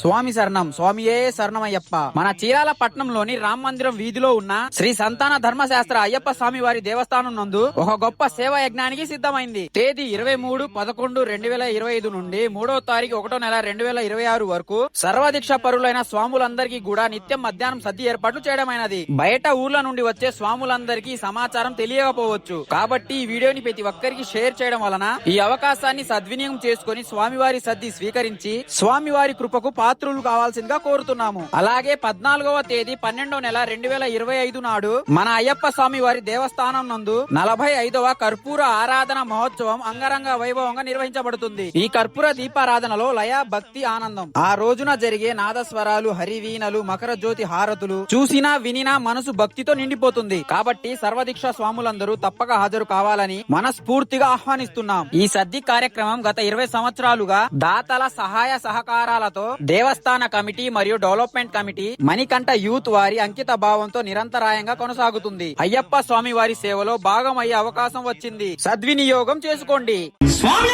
స్వామి శరణం స్వామియే శరణమయ్యప్ప. మన చీరాల పట్నంలోని రామ మందిరం వీధిలో ఉన్న శ్రీ సంతాన ధర్మశాస్త్ర అయ్యప్ప స్వామి వారి దేవస్థానం నందు ఒక గొప్ప సేవా యజ్ఞానికి సిద్ధమైంది. తేదీ ఇరవై మూడు పదకొండు రెండు వేల ఇరవై ఐదు నుండి మూడో తారీఖు ఒకటో నెల రెండు వేల ఇరవై ఆరు వరకు సర్వదీక్ష పరులైన స్వాములందరికీ కూడా నిత్యం మధ్యాహ్నం సద్ది ఏర్పాట్లు చేయడమైనది. బయట ఊర్ల నుండి వచ్చే స్వాములందరికీ సమాచారం తెలియకపోవచ్చు. కాబట్టి ఈ వీడియోని ప్రతి ఒక్కరికి షేర్ చేయడం వలన ఈ అవకాశాన్ని సద్వినియోగం చేసుకుని స్వామివారి సద్ది స్వీకరించి స్వామివారి కృపకు పాత్రులు కావాల్సిందిగా కోరుతున్నాము. అలాగే పద్నాలుగవ తేదీ పన్నెండవ నెల రెండు వేల ఇరవై ఐదు నాడు మన అయ్యప్ప స్వామి వారి దేవస్థానం నందు నలభై ఐదవ కర్పూర ఆరాధన మహోత్సవం అంగరంగ వైభవంగా నిర్వహించబడుతుంది. ఈ కర్పూర దీపారాధనలో లయ భక్తి ఆనందం. ఆ రోజున జరిగే నాదస్వరాలు హరివీణలు మకర జ్యోతి హారతులు చూసినా వినినా మనసు భక్తితో నిండిపోతుంది. కాబట్టి సర్వదీక్ష స్వాములందరూ తప్పక హాజరు కావాలని మనస్ఫూర్తిగా ఆహ్వానిస్తున్నాం. ఈ సద్ది కార్యక్రమం గత ఇరవై సంవత్సరాలుగా దాతల సహాయ సహకారాలతో దేవస్థాన కమిటీ మరియు డెవలప్మెంట్ కమిటీ మణికంఠ యూత్ వారి అంకిత భావంతో నిరంతరాయంగా కొనసాగుతుంది. అయ్యప్ప స్వామి వారి సేవలో భాగమయ్యే అవకాశం వచ్చింది. సద్వినియోగం చేసుకోండి. స్వామి